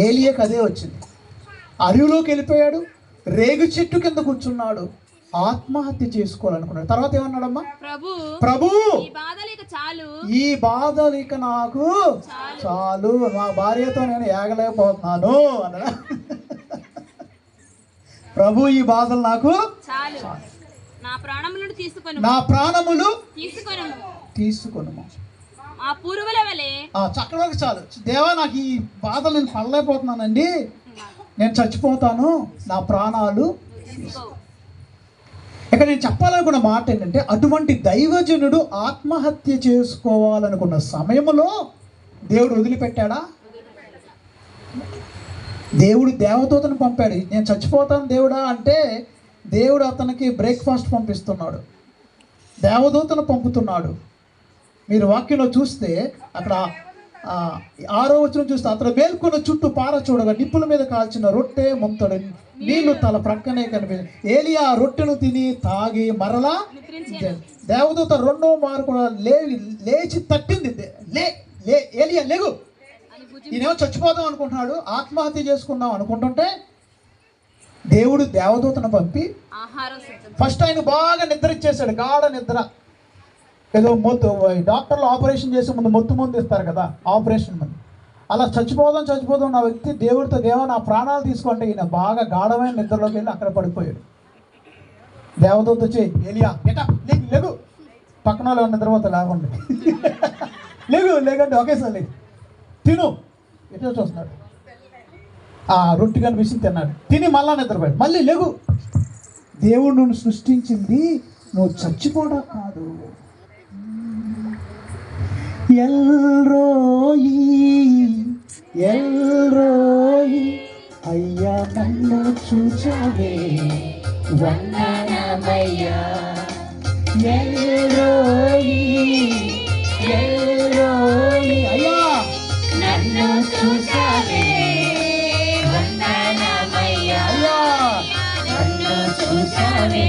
ఏలియకు అదే వచ్చింది. అడవిలోకి వెళ్ళిపోయాడు రేగు చెట్టు కింద కూర్చున్నాడు ఆత్మహత్య చేసుకోవాలనుకున్నాడు. తర్వాత ఏమన్నాడమ్మా? ప్రభు ప్రభు! చాలు. ఈ బాధలు ఇక నాకు చాలు. మా భార్యతో నేను ఏగలేకపోతున్నాను అన్నాడు. ప్రభు ఈ బాధలు నాకు చాలు. నా ప్రాణములను తీసుకొని నా ప్రాణములు తీసుకొని తీసుకొను ఆ వలె. ఆ చాలు. దేవా నాకు ఈ బాధలు నేను పడలేకపోతున్నానండి. నేను చచ్చిపోతాను. నా ప్రాణాలు. ఇక్కడ నేను చెప్పాలనుకున్న మాట ఏంటంటే అటువంటి దైవజనుడు ఆత్మహత్య చేసుకోవాలనుకున్న సమయంలో దేవుడు వదిలిపెట్టాడా? దేవుడు దేవదూతను పంపాడు. నేను చచ్చిపోతాను దేవుడా అంటే దేవుడు అతనికి బ్రేక్ఫాస్ట్ పంపిస్తున్నాడు. దేవదూతను పంపుతున్నాడు. మీరు వాక్యంలో చూస్తే అక్కడ ఆ, ఆరో వచ్చిన చూస్తే అతను మేల్కొన్న చుట్టూ పార చూడగా నిప్పుల మీద కాల్చిన రొట్టె ముంతడు నీళ్ళు తల ప్రక్కనే కనిపించి ఏలియా ఆ రొట్టెను తిని తాగి మరలా దేవదూత రెండో మారు కూడా లే లేచి తట్టింది. లే లే ఏలియా లేగు. ఈయనేమో చచ్చిపోదాం అనుకుంటున్నాడు ఆత్మహత్య చేసుకుందాం అనుకుంటుంటే దేవుడు దేవదూతను పంపి ఫస్ట్ ఆయన బాగా నిద్ర ఇచ్చేసాడు గాఢ నిద్ర. ఏదో మొత్తు డాక్టర్లు ఆపరేషన్ చేసే ముందు మొత్తు ముందు ఇస్తారు కదా ఆపరేషన్ ముందు. అలా చచ్చిపోదాం చచ్చిపోదాం నా వ్యక్తి దేవుడితో దేవ నా ప్రాణాలు తీసుకుంటే ఈయన బాగా గాఢమైన నిద్రలోకి వెళ్ళి అక్కడ పడిపోయాడు. దేవదూత వచ్చి ఏలియా గెట లేగు లేగు. పక్కన వాళ్ళు నిద్రపోతా లేకుండా లేగు లేకంటే ఒకేసారి లేదు తిను. ఎట్లా చూస్తున్నాడు? ఆ రొట్టి కనిపించింది తిన్నాడు. తిని మళ్ళా నిద్రపోయాడు. మళ్ళీ లేగు. దేవుడు నువ్వు సృష్టించింది నువ్వు చచ్చిపోవడం కాదు. ఎల్రోయి ఎల్రోయి అయ్యా నన్ను చూచవే వందనమయ్యా. ఎల్రోయి ఎల్రోయి అయ్యా నన్ను చూసావే వందనమయ్యా. అయ్యా నన్ను చూసావే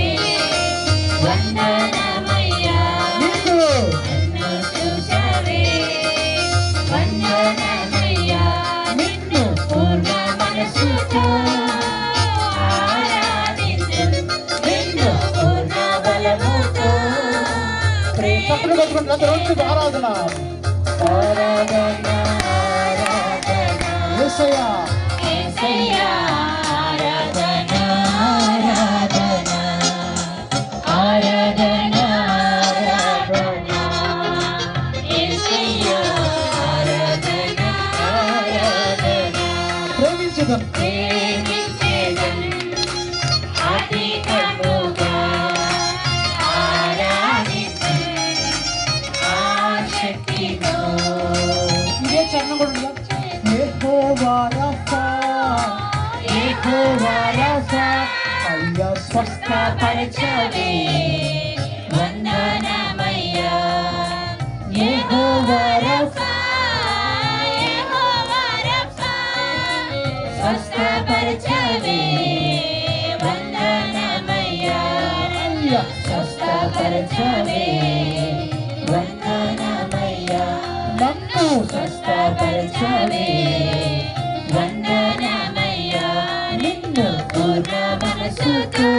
చక్కగా రోజు ఆరాధన. ఆరాధన ఆరాధన கண்ணம் கொடுங்க ஏகோவா ரஃபா ஏகோவா ரஃபா ஐயா ஸ்வஸ்த படைச்சவே வந்தனமையா ஏகோவா ரஃபா ஏகோவா ரஃபா ஸ்வஸ்த படைச்சவே வந்தனமையா ஐயா ஸ்வஸ்த படைச்சவே స్వస్థపరచవే వందనమయ్యా నిన్ను పూర్ణ మనసుతో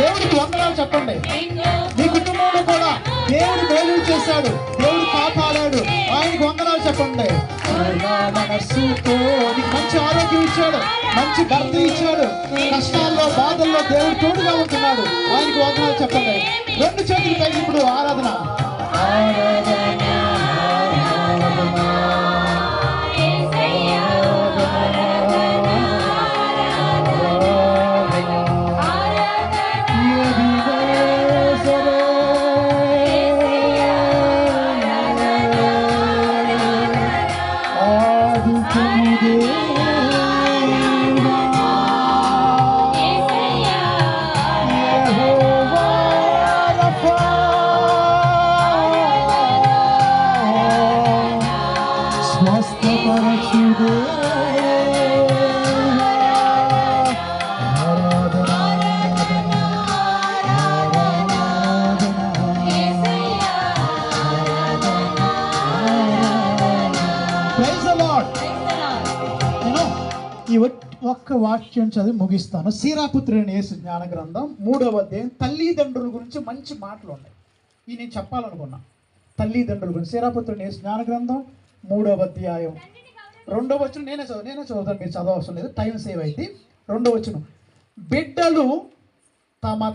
దేవుడికి వందనాలు చెప్పండి. మీ కుటుంబంలో కూడా దేవుడు మేలు చేశాడు. దేవుడు కాపాడాడు. ఆయనకి వందనాలు చెప్పండి. మనసుతో నీకు మంచి ఆరోగ్యం ఇచ్చాడు. మంచి భర్త ఇచ్చాడు. కష్టాల్లో బాధల్లో దేవుడు తోడుగా ఉంటున్నాడు. ఆయనకి వందనాలు చెప్పండి. రెండు చేతులు ఇప్పుడు ఆరాధన. ఈ ఒక్క వాక్యం చదివి ముగిస్తాను. సీరాపుత్రుని యేసు జ్ఞాన గ్రంథం మూడవ అధ్యాయం. తల్లిదండ్రుల గురించి మంచి మాటలు ఉన్నాయి. ఇవి నేను చెప్పాలనుకున్నా. తల్లిదండ్రుల గురించి. సీరాపుత్రుని యేసు జ్ఞాన గ్రంథం మూడవ అధ్యాయం. రెండవ వచ్చిన నేనే చదువు నేనే చదువుతాను మీరు చదవవసరం లేదు. టైం సేవ్ అయితే రెండవ వచ్చిన బిడ్డలు తమ